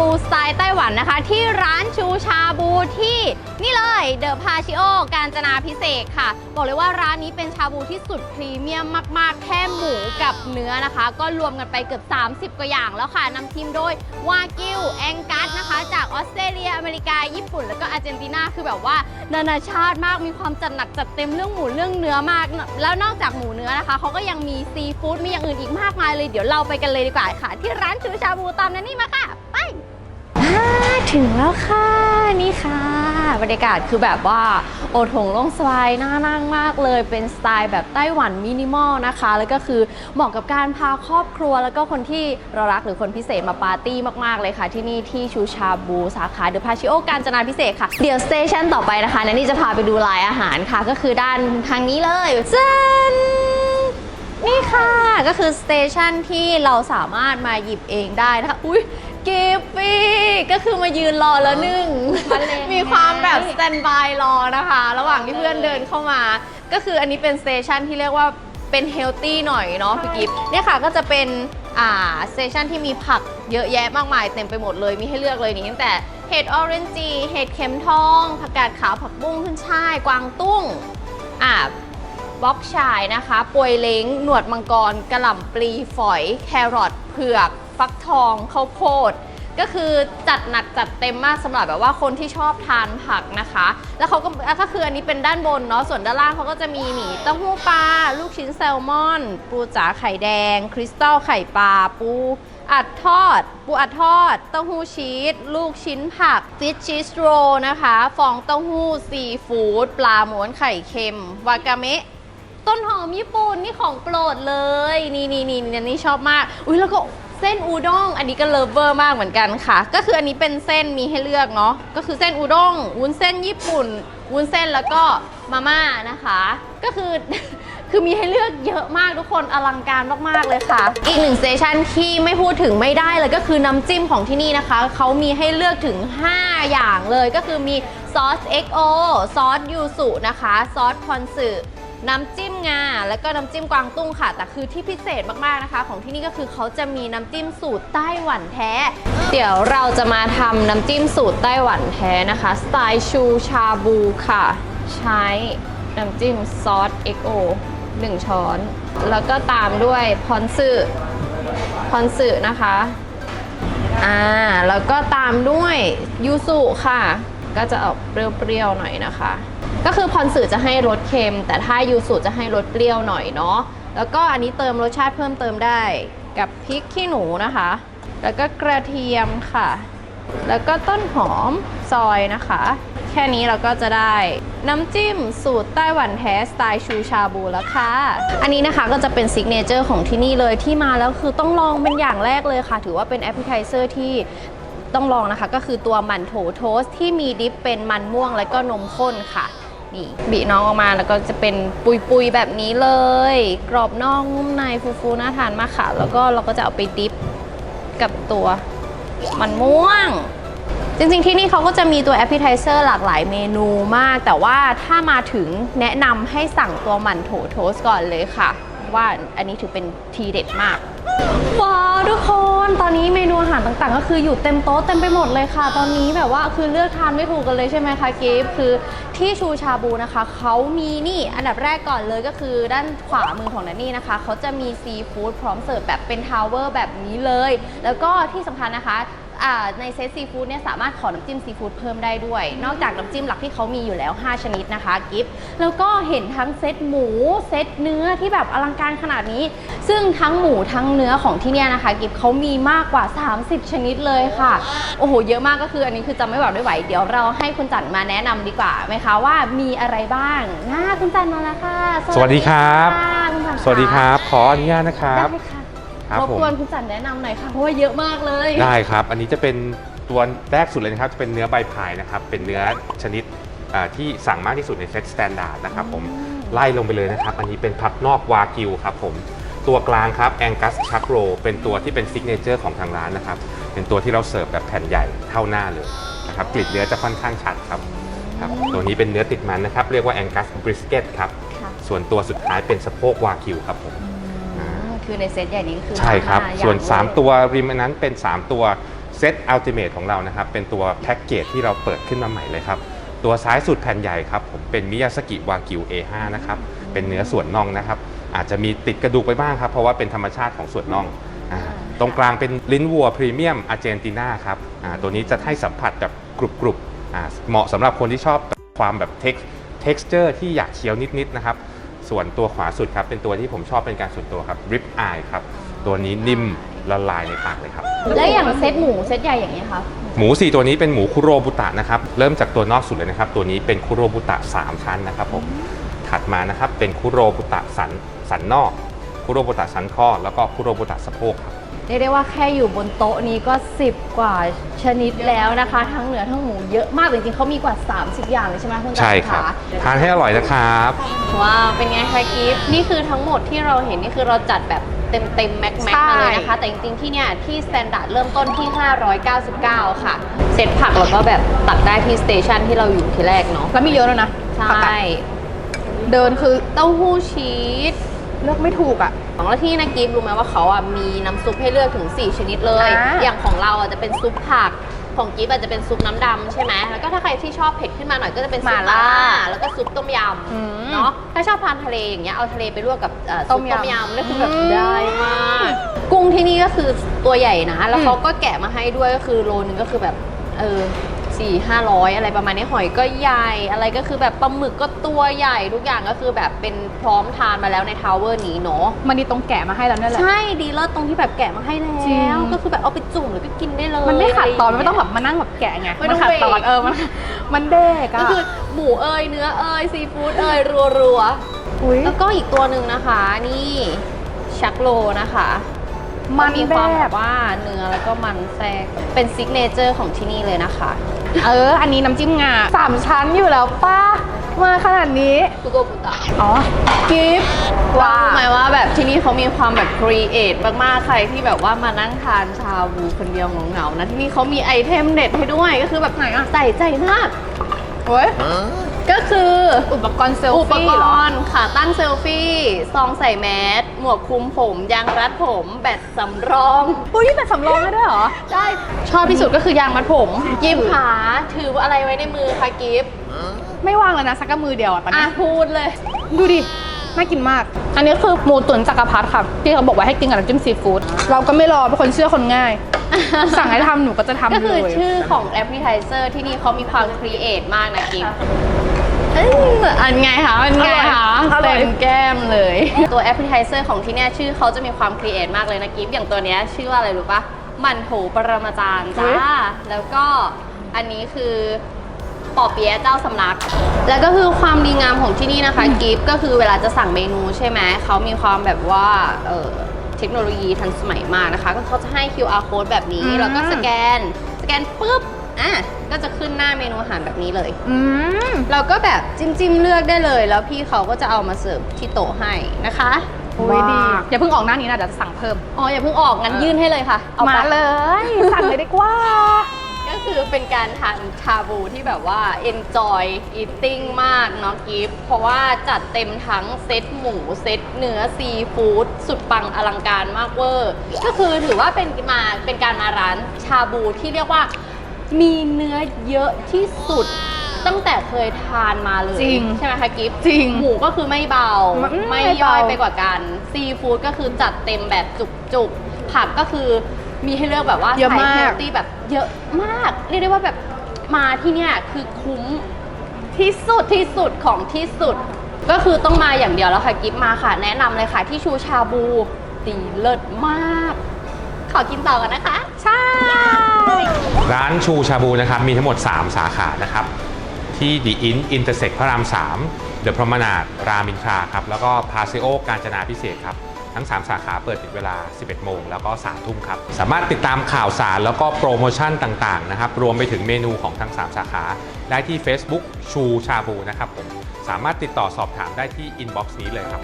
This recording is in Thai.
บูสไตล์ไต้หวันนะคะ ที่ร้านชูชาบูที่นี่เลยเดอะพาชิโอกาญจนาพิเศษค่ะ บอกเลยว่าร้านนี้เป็นชาบูที่สุดพรีเมียมมากๆ แค่หมูกับเนื้อนะคะ ก็รวมกันไปเกือบ 30 กว่าอย่างแล้วค่ะนำทีมโดยวากิวแองกัสนะคะ จากออสเตรเลีย อเมริกา ญี่ปุ่น แล้วก็อาร์เจนตินาคือแบบว่านานาชาติมากมีความจัดหนักจัดเต็มเรื่องหมูเรื่องเนื้อมาก แล้วนอกจากหมูเนื้อนะคะเขาก็ยังมีซีฟู้ดมีอย่างอื่นอีกมากมายเลยเดี๋ยวเราไปกันเลยดีกว่าค่ะ ที่ร้านชูชาบูตามนันนี่มาค่ะ ถึงแล้วค่ะนี่ค่ะบรรยากาศคือแบบว่าโอโถงโล่งสบายน่านั่งมากเลย เป็นสไตล์แบบไต้หวันมินิมอลนะคะ แล้วก็คือเหมาะกับการพาครอบครัว แล้วก็คนที่เรารักหรือคนพิเศษมาปาร์ตี้มากๆเลยค่ะ ที่นี่ที่ชูชาบูสาขาเดอะพาชิโอการจนาพิเศษค่ะ เดี๋ยวสเตชันต่อไปนะคะนันนี่จะพาไปดูลายอาหารค่ะ ก็คือด้านทางนี้เลยจันนี่ค่ะก็คือสเตชันที่เราสามารถมาหยิบเองได้นะคะอุ้ย กิฟฟี่ก็คือมายืนรอแล้วหนึ่งมาเลย มีความแบบสแตนบายรอนะคะ ระหว่างที่เพื่อนเดินเข้ามา ก็คืออันนี้เป็นสเตชันที่เรียกว่าเป็นเฮลตี้หน่อยเนาะพี่กิฟต์เนี่ยค่ะก็จะเป็นอ่าสเตชันที่มีผักเยอะแยะมากมายเต็มไปหมดเลยมีให้เลือกเลยนี่ตั้งแต่เห็ดออเรนจีเห็ดเข็มทองผักกาดขาวผักบุ้งขึ้นช่าย กวางตุ้งอ่าบล็อกชายนะคะปวยเล้ง หนวดมังกรกระหล่ำปลีฝอย แครอทเผือก ฟักทองข้าวโพด ก็คือจัดหนักจัดเต็มมากสำหรับแบบว่าคนที่ชอบทานผักนะคะ แล้วเขาก็ก็คืออันนี้เป็นด้านบนเนาะส่วนด้านล่างเขาก็จะมีหมี่เต้าหู้ปลาลูกชิ้นแซลมอน ปูจ๋าไข่แดง คริสตัลไข่ปลาปูอัดทอด ปูอัดทอด เต้าหู้ชีส ลูกชิ้นผัก ฟิชชีสโรนะคะ ฟองเต้าหู้ ซีฟู้ด ปลาหมวนไข่เค็ม วากาเมะ ต้นหอมญี่ปุ่นนี่ของโปรดเลย นี่นี่นี่นี่นี่ชอบมาก อุ้ยแล้วก็ เส้นอูด้งอันนี้ก็เลิฟเวอร์มากเหมือนกันค่ะ ก็คืออันนี้เป็นเส้นมีให้เลือกเนาะก็คือเส้นอูด้งวุ้นเส้นญี่ปุ่น วุ้นเส้นแล้วก็มาม่านะคะ ก็คือคือมีให้เลือกเยอะมากทุกคนอลังการมากๆเลยค่ะ อีกหนึ่งสเตชันที่ไม่พูดถึงไม่ได้เลยก็คือน้ำจิ้มของที่นี่นะคะ เขามีให้เลือกถึง 5 อย่างเลยก็คือมีซอส XO ซอสยูสุนะคะ ซอสคอนสึ น้ำจิ้มงาแล้วก็น้ำจิ้มกวางตุ้งค่ะ แต่คือที่พิเศษมากๆนะคะ ของที่นี่ก็คือเขาจะมีน้ำจิ้มสูตรไต้หวันแท้ เดี๋ยวเราจะมาทำน้ำจิ้มสูตรไต้หวันแท้นะคะ สไตล์ชูชาบูค่ะ ใช้น้ำจิ้มซอส XO 1 ช้อน แล้วก็ตามด้วยพอนสึพอนสึนะคะอ่าแล้วก็ตามด้วยยูสุค่ะ ก็จะออกเปรี้ยวๆหน่อยนะคะ ก็คือพรสื่อจะให้รสเค็ม แต่ถ้ายูสุจะให้รสเปรี้ยวหน่อยเนาะแล้วก็อันนี้เติมรสชาติเพิ่มเติมได้กับพริกขี้หนูนะคะ แล้วก็กระเทียมค่ะ แล้วก็ต้นหอมซอยนะคะ แค่นี้เราก็จะได้น้ำจิ้มสูตรไต้หวันแท้สไตล์ชูชาบูแล้วค่ะ อันนี้นะคะก็จะเป็นซิกเนเจอร์ของที่นี่เลยที่มาแล้วคือต้องลองเป็นอย่างแรกเลยค่ะ ถือว่าเป็นแอปเปิลไทเซอร์ที่ต้องลองนะคะ ก็คือตัวมันโถโทสที่มีดิปเป็นมันม่วงและก็นมข้นค่ะ นี่บีน้องออกมาแล้วก็จะเป็นปุยๆแบบนี้เลย กรอบนอกนุ่มในฟูๆน่าทานมากค่ะ แล้วก็เราก็จะเอาไปดิปกับตัวมันม่วง จริงๆที่นี่เขาก็จะมีตัวแอปเปิลไทเซอร์หลากหลายเมนูมาก แต่ว่าถ้ามาถึงแนะนำให้สั่งตัวมันโถโทสก่อนเลยค่ะ ว่าอันนี้ถือเป็นทีเด็ดมาก ว้าวทุกคน ตอนนี้เมนูอาหารต่างๆ ก็คืออยู่เต็มโต๊ะเต็มไปหมดเลยค่ะ ตอนนี้แบบว่าคือเลือกทานไม่ถูกกันเลยใช่ไหมคะกิฟคือที่ชูชาบูนะคะเขามีนี่อันดับแรกก่อนเลยก็คือด้านขวามือของนันนี่นะคะเขาจะมีซีฟู้ดพร้อมเสิร์ฟแบบเป็นทาวเวอร์แบบนี้เลย แล้วก็ที่สำคัญนะคะ ในเซตซีฟู้ดเนี่ยสามารถขอน้ำจิ้มซีฟู้ดเพิ่มได้ด้วย นอกจากน้ำจิ้มหลักที่เขามีอยู่แล้ว 5 ชนิดนะคะกิฟต์แล้วก็เห็นทั้งเซตหมูเซตเนื้อที่แบบอลังการขนาดนี้ ซึ่งทั้งหมูทั้งเนื้อของที่เนี่ยนะคะกิฟต์เขามีมากกว่า 30 ชนิดเลยค่ะ โอ้โห เยอะมากก็คืออันนี้คือจำไม่ไหวไม่ไหว เดี๋ยวเราให้คุณจันมาแนะนำดีกว่าไหมคะว่ามีอะไรบ้างน่าคุณจันมาแล้วค่ะ สวัสดีครับะคุณจันคะสวัสดีครับ ขออนุญาตนะครับได้ ค่ะครับรบผม กวนคุณจันแนะนำหน่อยค่ะเพราะว่าเยอะมากเลย ได้ครับ อันนี้จะเป็นตัวแรกสุดเลยนะครับ จะเป็นเนื้อใบพายนะครับ เป็นเนื้อชนิดอ่าที่สั่งมากที่สุดในเซตสแตนดาร์ดนะครับผม ไล่ลงไปเลยนะครับ อันนี้เป็นผักนอกวากิวครับผม ตัวกลางครับแองกัสชักโรเป็นตัวที่เป็นซิกเนเจอร์ของทางร้านนะครับ เป็นตัวที่เราเสิร์ฟแบบแผ่นใหญ่เท่าหน้าเลยนะครับ กลิ่นเนื้อจะค่อนข้างชัดครับครับ ตัวนี้เป็นเนื้อติดมันนะครับ เรียกว่าแองกัสบริสเกตครับ ค่ะส่วนตัวสุดท้ายเป็นสะโพกวากิวครับผม อืม คือในเซตใหญ่นี้ก็คือใช่ครับห้าอย่าส่วนงเลย3ตัวริมอันนั้นเป็น 3 ตัวเซตอัลติเมทของเรานะครับ เป็นตัวแพ็กเกจที่เราเปิดขึ้นมาใหม่เลยครับ ตัวซ้ายสุดแผ่นใหญ่ครับผมเป็นมิยาสกิวากิว A5 นะครับ เป็นเนื้อส่วนน่องนะครับ อาจจะมีติดกระดูกไปบ้างครับ เพราะว่าเป็นธรรมชาติของส่วนน่องอ่าตรงกลางเป็นลิ้นวัวพรีเมียมอาร์เจนตินาครับอ่าตัวนี้จะให้สัมผัสแบบกรุบกรุบๆอ่าเหมาะสำหรับคนที่ชอบความแบบเท็ก texture ที่อยากเคี้ยวนิดๆนะครับ ส่วนตัวขวาสุดครับ เป็นตัวที่ผมชอบเป็นการส่วนตัวครับ rib eye ครับ ตัวนี้นิ่มละลายในปากเลยครับ และอย่างเซตหมูเซตใหญ่อย่างนี้ยค่ะหมู 4 ตัวนี้เป็นหมูคุโรบุตะนะครับ เริ่มจากตัวนอกสุดเลยนะครับ ตัวนี้เป็นคุโรบุตะ 3 ชั้นนะครับผมถัดมานะครับเป็นคุโรบุตะสันสันนอก คุโรบุตะสันข้อแล้วก็คุโรบุตะสะโพกครับ เรียกได้ว่าแค่อยู่บนโต๊ะนี้ก็ 10 กว่าชนิดแล้วนะคะ ทั้งเนื้อทั้งหมูเยอะมากจริงๆเขามีกว่า 30 อย่างเลยใช่ไหมคุณตาใช่ครับะทานให้อร่อยนะครับ ว้าวเป็นไงคะกิฟต์นี่คือทั้งหมดที่เราเห็นนี่คือเราจัดแบบเต็มเต็มๆแม็กแม็กใช่มาเลยนะคะ แต่จริงๆที่เนี่ยที่สแตนดาร์ดเริ่มต้นที่ 599 ค่ะ เซ็ตผักแล้วก็แบบตักได้ที่สเตชันที่เราอยู่ที่แรกเนาะแล้วมีเยอะแล้วนะใช่ผักอะเดินคือ เต้าหู้ชีส เลือกไม่ถูกอะแล้วที่นากิฟรู้ไหมว่าเขาอะมีน้ำซุปให้เลือกถึง 4 ชนิดเลย อ่า อย่างของเราอะจะเป็นซุปผัก ของกิฟอาจจะเป็นซุปน้ำดำใช่ไหมแล้วก็ถ้าใครที่ชอบเผ็ดขึ้นมาหน่อยก็จะเป็นซุปหม่าล่า แล้วก็ซุปต้มยอืมำเนาะ ถ้าชอบทานทะเลอย่างเงี้ยเอาทะเลไปลวกกับเอ่อต้ซุปมยำต้มยำแล้วคือแบบอืมได้มาก กุ้งที่นี่ก็คือตัวใหญ่นะ แล้วอืมเขาก็แกะมาให้ด้วยก็คือโลนึงก็คือแบบเออ สี่ห้าร้อยอะไรประมาณนี้หอยก็ใหญ่อะไรก็คือแบบปลาหมึกก็ตัวใหญ่ทุกอย่างก็คือแบบเป็นพร้อมทานมาแล้วในทาวเวอร์นี้เนาะมันดีตรงแกะมาให้แล้วนั่นแหละใช่ดีเลิศตรงที่แบบแกะมาให้แล้จริงวก็คือแบบเอาไปจุ่มแล้วก็กินได้เลยมันไม่ขาดตอนะรมันไม่ต้องแบบมานั่งแบบแกะไงไม่ต้องนขาดตอนเบรกเออมันมันเด็กก็อะคือหมูเอยเนื้อเอยซีฟู้ดเอยรัวอุ้ยๆแล้วก็อีกตัวหนึ่งนะคะนี่ชักโลนะคะมันก็มีแบความแบบบว่าเนื้อแล้วก็มันแทรกเป็นซิกเนเจอร์ของที่นี่เลยนะคะ เออ อันนี้น้ำจิ้มงาสามชั้นอยู่แล้วป้ามาขนาดนี้ คุโกบุตะอ๋อ กิฟต์ว่าว่ารู้ไหมว่าแบบที่นี่เขามีความแบบครีเอทมากๆ ใครที่แบบว่ามานั่งทานชาบูคนเดียวเหงาๆนะที่นี่เขามีไอเทมเด็ดให้ด้วยก็คือแบบไหนอะใส่ใจมากเฮ้ย ก็คืออุปกรณ์เซลอุปฟี่กเหรอ รณ์ขาตั้งเซลฟี่ ซองใส่แมสหมวกคลุมผม ยางรัดผม แบตสำรอง อุ้ยแต่สำรองได้ด้วยเหรอ ได้ชอบที่สุดก็คือยางมัดผมกิฟขาถืออะไรไว้ในมือคะกิฟไม่ว่างเลยนะสักกะมือเดียวอะตอนอะนี้พูดเลย ดูดิ น่ากินมาก อันนี้คือหมูตุ๋นจักรพรรดิค่ะที่เขาบอกว่าให้กินกับน้ำจิ้มซีฟู้ดเราก็ไม่รอเป็นคนเชื่อคนง่าย สั่งให้ทำหนูก็จะทำก็เลคือย ชื่อของแอปพลิเคเซอร์ที่นี่เขามีความครีเอทมากนะกิฟ อันไงคะอันไงคะอร่อย เต็มแก้มเลย ตัวแอปพลิเคเซอร์ของที่เนี่ยชื่อเขาจะมีความครีเอทมากเลยนะกิฟอย่างตัวเนี้ยชื่อว่าอะไรรู้ปะมันโถปรมาจารย์จ้าแล้วก็อันนี้คือปอเปี๊ยะเจ้าสำนัก แล้วก็คือความดีงามของที่นี่นะคะกิฟก็คือเวลาจะสั่งเมนูใช่ไหมเขามีความแบบว่าเออเทคโนโลยีทันสมัยมากนะคะ ก็เขาจะให้ QR code แบบนี้ อืม แล้วก็สแกน สแกนปุ๊บ อะก็จะขึ้นหน้าเมนูอาหารแบบนี้เลย อืม เราก็แบบจิ้มจิ้มๆเลือกได้เลย แล้วพี่เขาก็จะเอามาเสิร์ฟที่โต๊ะให้นะคะโอ้ยดี อย่าเพิ่งออกหน้านี้นะเดี๋ยวจะสั่งเพิ่ม อ๋ออย่าเพิ่งออกงั้นยื่นให้เลยค่ะเอามาไป เลย สั่งเลยดีกว่า ก็คือเป็นการทานชาบูที่แบบว่า enjoy eating มากเนาะกิฟต์เพราะว่าจัดเต็มทั้งเซตหมู เซตเนื้อซีฟู้ดสุดปังอลังการมากเวอร์ ก็คือถือว่าเป็นมาเป็นการมาร้านชาบูที่เรียกว่า มีเนื้อเยอะที่สุดตั้งแต่เคยทานมาเลยจริงใช่ไหมคะกิฟต์จริงหมูก็คือไม่เบา ไม่ไม่ไม่ย่อยเบาไปกว่ากัน ซีฟู้ดก็คือจัดเต็มแบบจุกๆ ผักก็คือมีให้เลือกแบบว่าเยอะสายมากเฮลตี้แบบเยอะมาก เรียกได้ว่าแบบมาที่เนี่ยคือคุ้มที่สุดที่สุดของที่สุด ก็คือต้องมาอย่างเดียวแล้วค่ะกิฟมาค่ะ แนะนำเลยค่ะที่ชูชาบูดีเลิศมาก ขอกินต่อกันนะคะ ใช่ ร้านชูชาบูนะครับมีทั้งหมด 3 สาขานะครับ ที่ดีอินอินเตอร์เซ็กพระราม 3 เดอะพรมนาดรามินทราครับ แล้วก็พาเซโอกาญจนาพิเศษครับ ทั้ง 3 สาขาเปิดปิดเวลา 11 โมง แล้วก็3ทุ่มครับ สามารถติดตามข่าวสารแล้วก็โปรโมชั่นต่างๆนะครับ รวมไปถึงเมนูของทั้ง 3 สาขา ได้ที่ Facebook ชูชาบูนะครับผมสามารถติดต่อสอบถามได้ที่อินบ็อกซ์นี้เลยครับ